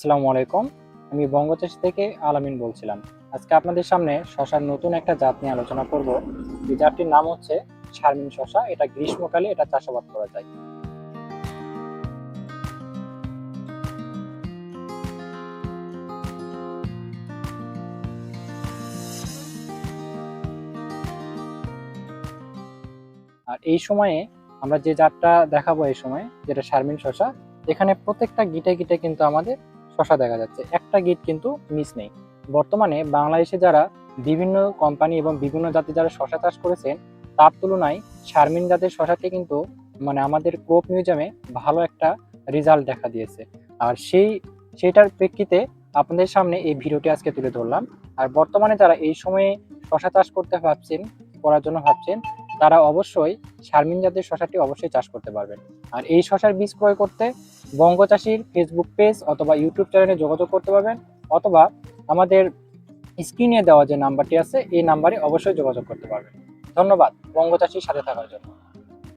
আসসালামু আলাইকুম। আমি বঙ্গচাষী থেকে আলামিন বলছিলাম। আজকে আপনাদের সামনে শশার নতুন একটা জাত নিয়ে আলোচনা করব। এই জাতটির নাম হচ্ছে শারমিন শশা। এটা গ্রীষ্মকালে এটা চাষাবাদ করা যায়। আর এই সময়ে আমরা যে জাতটা দেখাবো এই সময়, যেটা শারমিন শশা, এখানে প্রত্যেকটা গিটে গিটে কিন্তু আমাদের শশা দেখা যাচ্ছে। একটা গিট কিন্তু মিস নেই। বর্তমানে বাংলাদেশে যারা বিভিন্ন কোম্পানি এবং বিভিন্ন জাতি যারা শশা চাষ করেছেন, তার তুলনায় শারমিন জাতের শশাটি কিন্তু মানে আমাদের ক্রোপ মিউজিয়ামে ভালো একটা রেজাল্ট দেখা দিয়েছে। আর সেই, সেটার প্রেক্ষিতে আপনাদের সামনে এই ভিডিওটি আজকে তুলে ধরলাম। আর বর্তমানে যারা এই সময়ে শশা চাষ করতে ভাবছেন, করার জন্য ভাবছেন, তারা অবশ্যই শারমিন জাতের শশাটি অবশ্যই চাষ করতে পারবেন। আর এই শশার বীজ ক্রয় করতে বঙ্গচাষীর ফেসবুক পেজ অথবা ইউটিউব চ্যানেলে যোগাযোগ করতে পারবেন, অথবা আমাদের স্ক্রিনে দেওয়া যে নাম্বারটি আছে, এই নাম্বারে অবশ্যই যোগাযোগ করতে পারবেন। ধন্যবাদ বঙ্গচাষীর সাথে থাকার জন্য।